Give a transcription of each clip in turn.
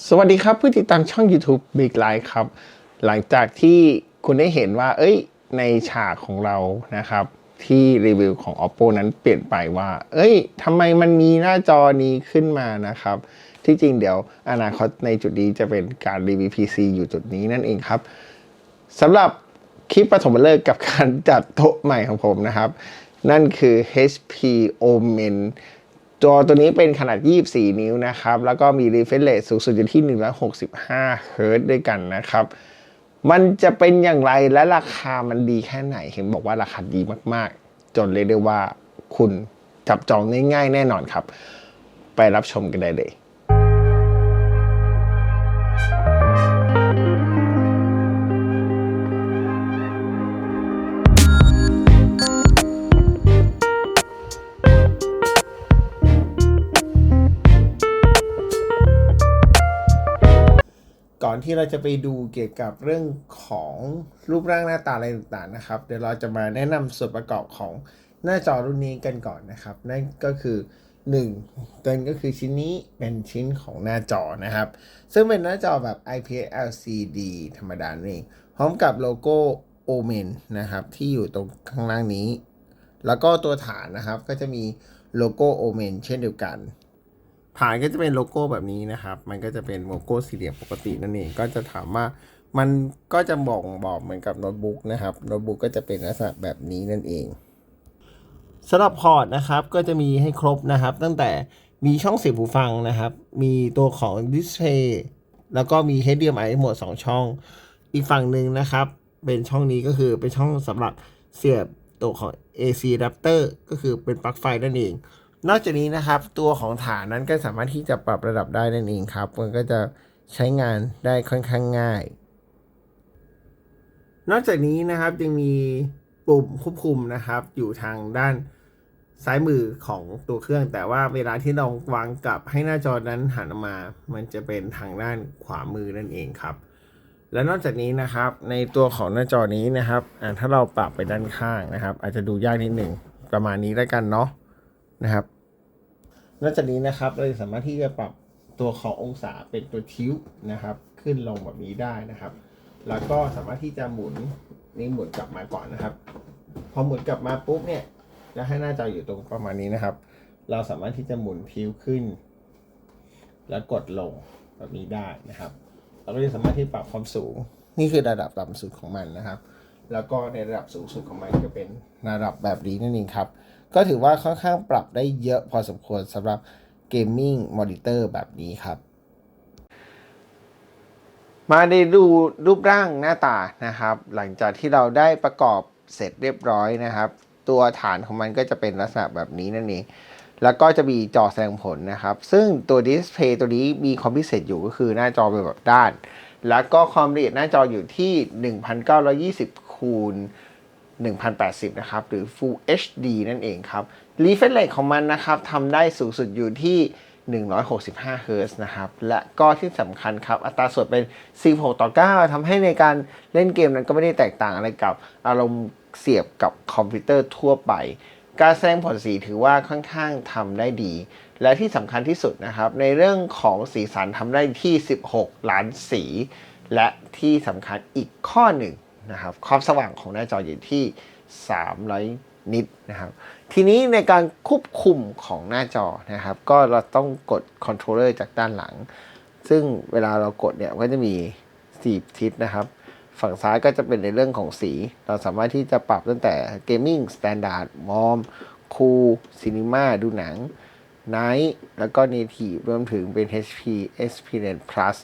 สวัสดีครับผู้ติดตามช่อง YouTube Big Life ครับ หลังจากที่คุณได้เห็นว่า เอ้ย ในฉากของเรานะครับ ที่รีวิวของ Oppo นั้นเปลี่ยนไปว่า เอ้ยทำไมมันมีหน้าจอนี้ขึ้นมานะครับ ที่จริงเดี๋ยวอนาคตในจุดนี้จะเป็นการรีวิว PC อยู่จุดนี้นั่นเองครับสำหรับคลิปปฐมฤกษ์กับการจัดโต๊ะใหม่ของผมนะครับ นั่นคือ HP Omen จอตัวนี้เป็นขนาด 24 นิ้วนะครับ แล้วก็มี refresh rate สูงสุดอยู่ที่ 165 เฮิรตซ์ด้วยกันนะครับ มันจะเป็นอย่างไรและราคามันดีแค่ไหน เห็นบอกว่าราคาดีมากๆ จนเรียกได้ว่าคุณจับจองง่ายๆแน่นอนครับ ไปรับชมกันได้เลย ก่อนที่เราจะไปดูเกี่ยวกับเรื่องของรูปร่างหน้าตาอะไรต่างๆนะครับ เดี๋ยวเราจะมาแนะนำส่วนประกอบของหน้าจอรุ่นนี้กันก่อนนะครับ นั่นก็คือ1กันก็คือชิ้นนี้เป็นชิ้นของหน้าจอนะครับ ซึ่งเป็นหน้าจอแบบ IPS LCD ธรรมดาเองพร้อมกับโลโก้ Omen นะครับที่อยู่ตรงข้างล่างนี้ แล้วก็ตัวฐานนะครับก็จะมีโลโก้ Omen เช่นเดียวกัน ฐานก็จะเป็นโลโก้แบบนี้นะครับ มันก็จะเป็นโลโก้สี่เหลี่ยมปกตินั่นเอง ก็จะถามว่ามันก็จะบอกบอกเหมือนกับโน้ตบุ๊กนะครับโน้ตบุ๊กก็จะเป็นลักษณะแบบนี้นั่นเองสำหรับพอร์ตนะครับก็จะมีให้ครบนะครับ ตั้งแต่มีช่องเสียบหูฟังนะครับ มีตัวของดิสเพย์แล้วก็มี HDMI หมด 2 ช่อง อีกฝั่งหนึ่งนะครับ เป็นช่องนี้ก็คือเป็นช่องสำหรับเสียบตัวของ AC adapter ก็คือเป็นปลั๊กไฟนั่นเอง นอกจากนี้นะครับ ตัวของฐานนั้นก็สามารถที่จะปรับระดับได้นั่นเองครับ มันก็จะใช้งานได้ค่อนข้างง่าย นอกจากนี้นะครับยังมีปุ่มควบคุมนะครับ อยู่ทางด้านซ้ายมือของตัวเครื่อง แต่ว่าเวลาที่เราวางกลับให้หน้าจอนั้นหันมา มันจะเป็นทางด้านขวามือนั่นเองครับ และนอกจากนี้นะครับ ในตัวของหน้าจอนี้นะครับอ่าถ้าเราปรับไปด้านข้างนะครับ อาจจะดูยากนิดหนึ่งประมาณนี้แล้วกันเนาะนะครับ นอกจากนี้นะครับเราสามารถที่จะปรับตัวขององศาเป็นตัวทิวนะครับ ขึ้นลงแบบนี้ได้นะครับ แล้วก็สามารถที่จะหมุนนี่หมุนกลับมาก่อนนะครับ พอหมุนกลับมาปุ๊บเนี่ยแล้วให้หน้าจออยู่ตรงประมาณนี้นะครับ เราสามารถที่จะหมุนทิวขึ้น แล้วกดลงแบบนี้ได้นะครับเราก็จะสามารถที่ปรับความสูง นี่คือระดับต่ำสุดของมันนะครับ แล้วก็ในระดับสูงสุดของมันก็เป็นระดับแบบนี้นั่นเองครับ ก็ถือว่าค่อนข้างปรับได้เยอะพอสมควรสำหรับเกมมิ่งมอนิเตอร์แบบนี้ครับ มาได้ดูรูปร่างหน้าตานะครับ หลังจากที่เราได้ประกอบเสร็จเรียบร้อยนะครับ ตัวฐานของมันก็จะเป็นลักษณะแบบนี้นั่นเองแล้วก็จะมีจอแสดงผลนะครับ ซึ่งตัวดิสเพย์ตัวนี้มีความพิเศษอยู่ก็คือหน้าจอเป็นแบบด้าน แล้วก็ความละเอียดหน้าจออยู่ที่ 1920 คูณ1080 นะครับ หรือ Full HD นั่นเองครับ refresh rate ของมันนะครับทำได้สูงสุดอยู่ที่165เฮิร์ซนะครับ และก็ที่สำคัญครับ อัตราส่วนเป็น16ต่อ 9ทำให้ในการเล่นเกมนั้นก็ไม่ได้แตกต่างอะไรกับอารมณ์เสียบกับคอมพิวเตอร์ทั่วไป การแสดงผลสีถือว่าค่อนข้างทำได้ดี และที่สำคัญที่สุดนะครับ ในเรื่องของสีสันทำได้ที่ 16 ล้านสี และที่สำคัญอีกข้อหนึ่ง นะครับความสว่างของหน้าจออยู่ที่ 300 นิตนะครับ ทีนี้ในการควบคุมของหน้าจอนะครับ ก็เราต้องกดคอนโทรลเลอร์จากด้านหลัง ซึ่งเวลาเรากดเนี่ยก็จะมี 4 ทิศนะครับ ฝั่งซ้ายก็จะเป็นในเรื่องของสี เราสามารถที่จะปรับตั้งแต่ Gaming Standard Warm Cool Cinema ดูหนัง Night แล้วก็ Native รวมถึงเป็น HP Experience Plus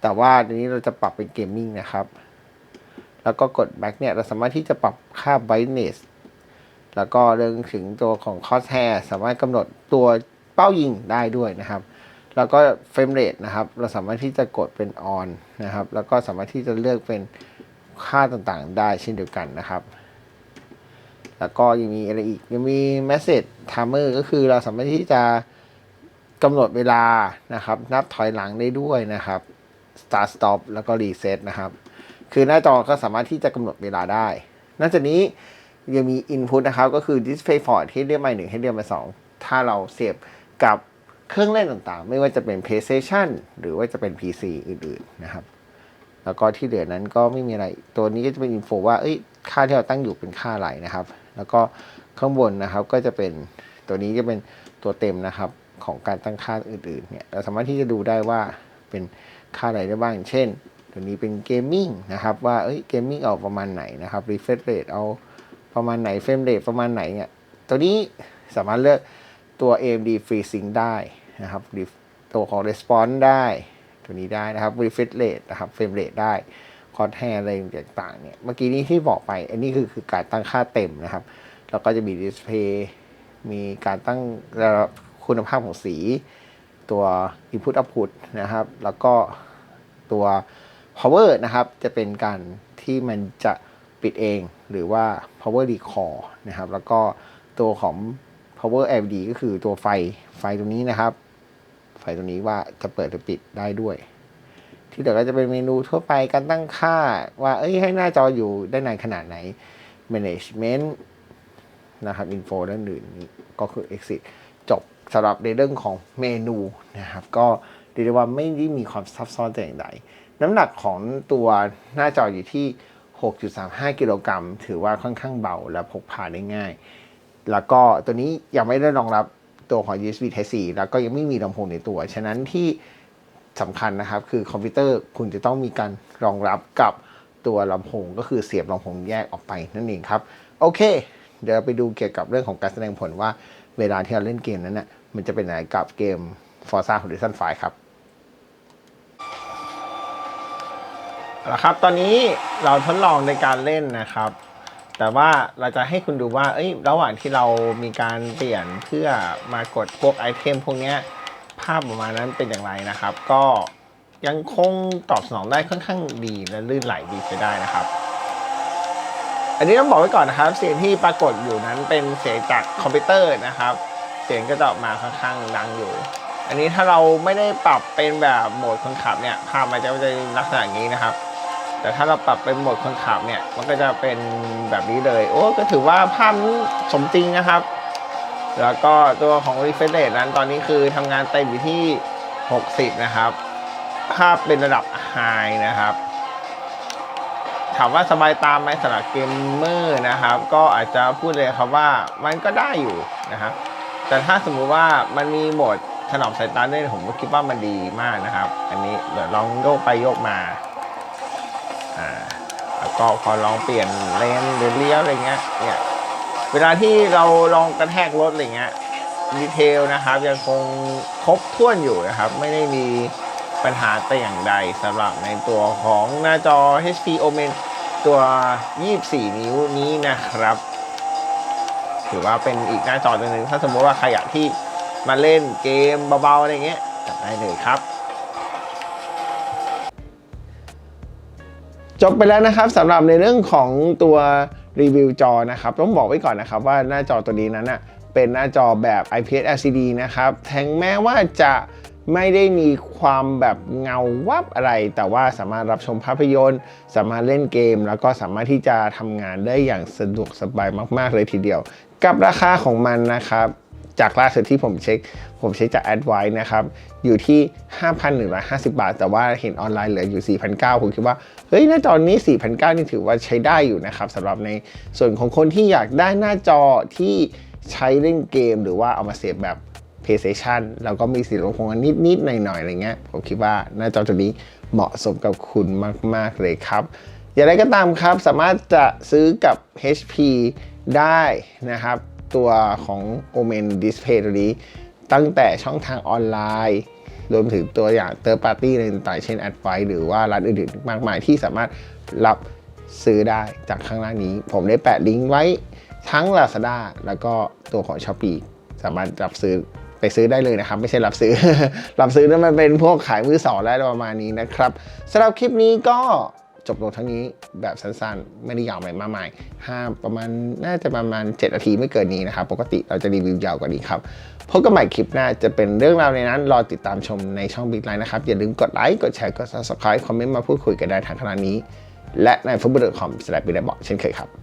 แต่ว่าทีนี้เราจะปรับเป็น Gaming นะครับ แล้วก็กด back เนี่ยเราสามารถที่จะปรับค่า brightness แล้วก็เรื่องถึงตัวของ crosshair สามารถกำหนดตัวเป้ายิงได้ด้วยนะครับ แล้วก็ frame rate นะครับ เราสามารถที่จะกดเป็น on นะครับ แล้วก็สามารถที่จะเลือกเป็นค่าต่างๆ ได้เช่นเดียวกันนะครับ แล้วก็ยังมีอะไรอีก ยังมี message timer ก็คือเราสามารถที่จะกำหนดเวลานะครับ นับถอยหลังได้ด้วยนะครับ start stop แล้วก็ reset นะครับ คือหน้าจอก็สามารถที่จะกำหนดเวลาได้ นอกจากนี้ยังมี input นะครับ ก็คือ display port HDMI 1 HDMI 2ถ้าเราเสียบกับเครื่องเล่นต่างๆ ไม่ว่าจะเป็น PlayStation หรือว่าจะเป็น PC อื่นๆนะครับ แล้วก็ที่เหลือนั้นก็ไม่มีอะไร ตัวนี้ก็จะเป็นอินโฟว่าเอ้ยค่าที่เราตั้งอยู่เป็นค่าอะไรนะครับ แล้วก็ข้างบนนะครับก็จะเป็นตัวนี้จะเป็นตัวเต็มนะครับของการตั้งค่าอื่นๆเนี่ยเราสามารถที่จะดูได้ว่าเป็นค่าอะไรได้บ้าง เช่น ตัวนี้เป็นเกมมิ่งนะครับว่าเอ้ยเกมมิ่งเอาประมาณไหนนะครับ refresh rate เอาประมาณไหนเฟรมเรทประมาณไหนเนี่ยตัวนี้สามารถเลือกตัว AMD FreeSync ได้นะครับตัวของ Response ได้ตัวนี้ได้นะครับ refresh rate นะครับเฟรมเรทได้ คอร์ดแฮอะไรต่างๆเนี่ย เมื่อกี้นี้ที่บอกไป อันนี้คือคือการตั้งค่าเต็มนะครับ แล้วก็จะมีดิสเพย์มีการตั้งคุณภาพของสี ตัว input output นะครับ แล้วก็ตัว power นะครับ จะเป็นการที่มันจะปิดเองหรือว่า power recall นะครับ แล้วก็ตัวของ power LED ก็คือตัวไฟไฟตรงนี้นะครับ ไฟตรงนี้ว่าจะเปิดหรือปิดได้ด้วย ที่เหลือก็จะเป็นเมนูทั่วไปการตั้งค่าว่าเอ้ยให้หน้าจออยู่ได้นานขนาดไหน management นะครับ info ด้านอื่นนี้ก็คือ exit จบสำหรับในเรื่องของเมนูนะครับ ก็เรียกได้ว่าไม่ได้มีความซับซ้อนแต่อย่างใด น้ำหนักของตัวหน้าจออยู่ที่ 6.35 กิโลกรัมถือว่าค่อนข้างเบาและพกพาได้ง่าย แล้วก็ตัวนี้ยังไม่ได้รองรับตัวของ USB Type C แล้วก็ยังไม่มีลำโพงในตัว ฉะนั้นที่สำคัญนะครับคือคอมพิวเตอร์คุณจะต้องมีการรองรับกับตัวลำโพงก็คือเสียบลำโพงแยกออกไปนั่นเองครับ โอเค เดี๋ยวไปดูเกี่ยวกับเรื่องของการแสดงผลว่าเวลาที่เราเล่นเกมนั้นน่ะมันจะเป็นอะไรกับเกม Forza Horizon 5 ครับเอา ละครับ ตอนนี้เราทดลองในการเล่นนะครับ แต่ว่าเราจะให้คุณดูว่า เอ้ย ระหว่างที่เรามีการเปลี่ยนเพื่อมากดพวกไอเทมพวกนี้ภาพออกมานั้นเป็นอย่างไรนะครับ ก็ยังคงตอบสนองได้ค่อนข้างดีและลื่นไหลดีใช้ได้นะครับ อันนี้ต้องบอกไว้ก่อนนะครับ เสียงที่ปรากฏอยู่นั้นเป็นเสียงจากคอมพิวเตอร์นะครับ เสียงก็จะออกมาค่อนข้างดังอยู่ อันนี้ถ้าเราไม่ได้ปรับเป็นแบบโหมดคนขับเนี่ยภาพมันจะจะลักษณะนี้นะครับ แต่ถ้าเราปรับเป็นโหมดคนขับเนี่ย มันก็จะเป็นแบบนี้เลย โอ้ก็ถือว่าภาพนี้สมจริงนะครับ แล้วก็ตัวของ refresh rate นั้นตอนนี้คือทำงานเต็มอยู่ที่ 60 นะครับ ภาพเป็นระดับ high นะครับ ถามว่าสบายตามไหมสำหรับเกมเมอร์นะครับ ก็อาจจะพูดเลยครับว่ามันก็ได้อยู่นะครับแต่ถ้าสมมุติว่ามันมีโหมดถนอมสายตาด้วยผมก็คิดว่ามันดีมากนะครับ อันนี้เดี๋ยวลองโยกไปโยกมา ก็พอลองเปลี่ยนเลนหรือเลี้ยวอะไรเงี้ยเนี่ยเวลาที่เราลองกระแทกรถอะไรเงี้ยดีเทลนะครับยังคงครบถ้วนอยู่นะครับ ไม่ได้มีปัญหาแต่อย่างใดสำหรับในตัวของหน้าจอ HP Omen ตัว 24 นิ้วนี้นะครับ ถือว่าเป็นอีกหน้าจอตัวหนึ่งถ้าสมมติว่าใครอยากที่มาเล่นเกมเบาๆอะไรเงี้ยจัดได้เลยครับ จบไปแล้วนะครับสำหรับในเรื่องของตัวรีวิวจอนะครับต้องบอกไว้ก่อนนะครับว่าหน้าจอตัวนี้นั้นนะเป็นหน้าจอแบบ IPS LCD นะครับถึงแม้ว่าจะไม่ได้มีความแบบเงาวับอะไร แต่ว่าสามารถรับชมภาพยนตร์ สามารถเล่นเกม แล้วก็สามารถที่จะทำงานได้อย่างสะดวกสบายมาก ๆ เลยทีเดียว กับราคาของมันนะครับ จากล่าสุดที่ผมเช็ค ผมเช็คจาก a d v i นะครับ อยู่ที่ 5,150 บาท แต่ว่าเห็นออนไลน์เหลืออยู่ 4,900 ผมคิดว่า เฮ้ย หน้าจอนี้ 4,900 นี่ถือว่าใช้ได้อยู่นะครับสำหรับในส่วนของคนที่อยากได้หน้าจอที่ใช้เล่นเกม หรือว่าเอามาเสียบแบบ PlayStation แล้วก็มีสียงลำโพงนิดๆหน่อยๆอะไรเงี้ย ผมคิดว่าหน้าจอตัวนี้เหมาะสมกับคุณมาก ๆ เลยครับ อย่างไรก็ตามครับ สามารถจะซื้อกับ HP ได้นะครับ ตัวของ Omen Display ตัวนี้ ตั้งแต่ช่องทางออนไลน์ รวมถึงตัวอย่าง Third Party ในต่างๆเช่น a d v i หรือว่าร้านอื่นๆ มากมายที่สามารถรับซื้อได้จากข้างล่างนี้ ผมได้แปะลิงก์ไว้ทั้ง Lazada แล้วก็ตัวของ Shopee สามารถรับซื้อไปซื้อได้เลยนะครับ ไม่ใช่รับซื้อ รับซื้อนั้นมันเป็นพวกขายมือสองและประมาณนี้นะครับสำหรับคลิปนี้ก็ จบลงทั้งนี้แบบสั้นๆ ไม่ได้ยาวไรมากมาย5ประมาณน่าจะประมาณ 7 นาทีไม่เกินนี้นะครับ ปกติเราจะรีวิวยาวกว่านี้ครับพบกันใหม่คลิปหน้าจะเป็นเรื่องราวในนั้น รอติดตามชมในช่อง Big Line นะครับ อย่าลืมกดไลค์กดแชร์กด subscribe คอมเมนต์มาพูดคุยกันได้ทางขนานี้ และในฟุตบอลคอมสแลปบีได้บอกเช่นเคยครับ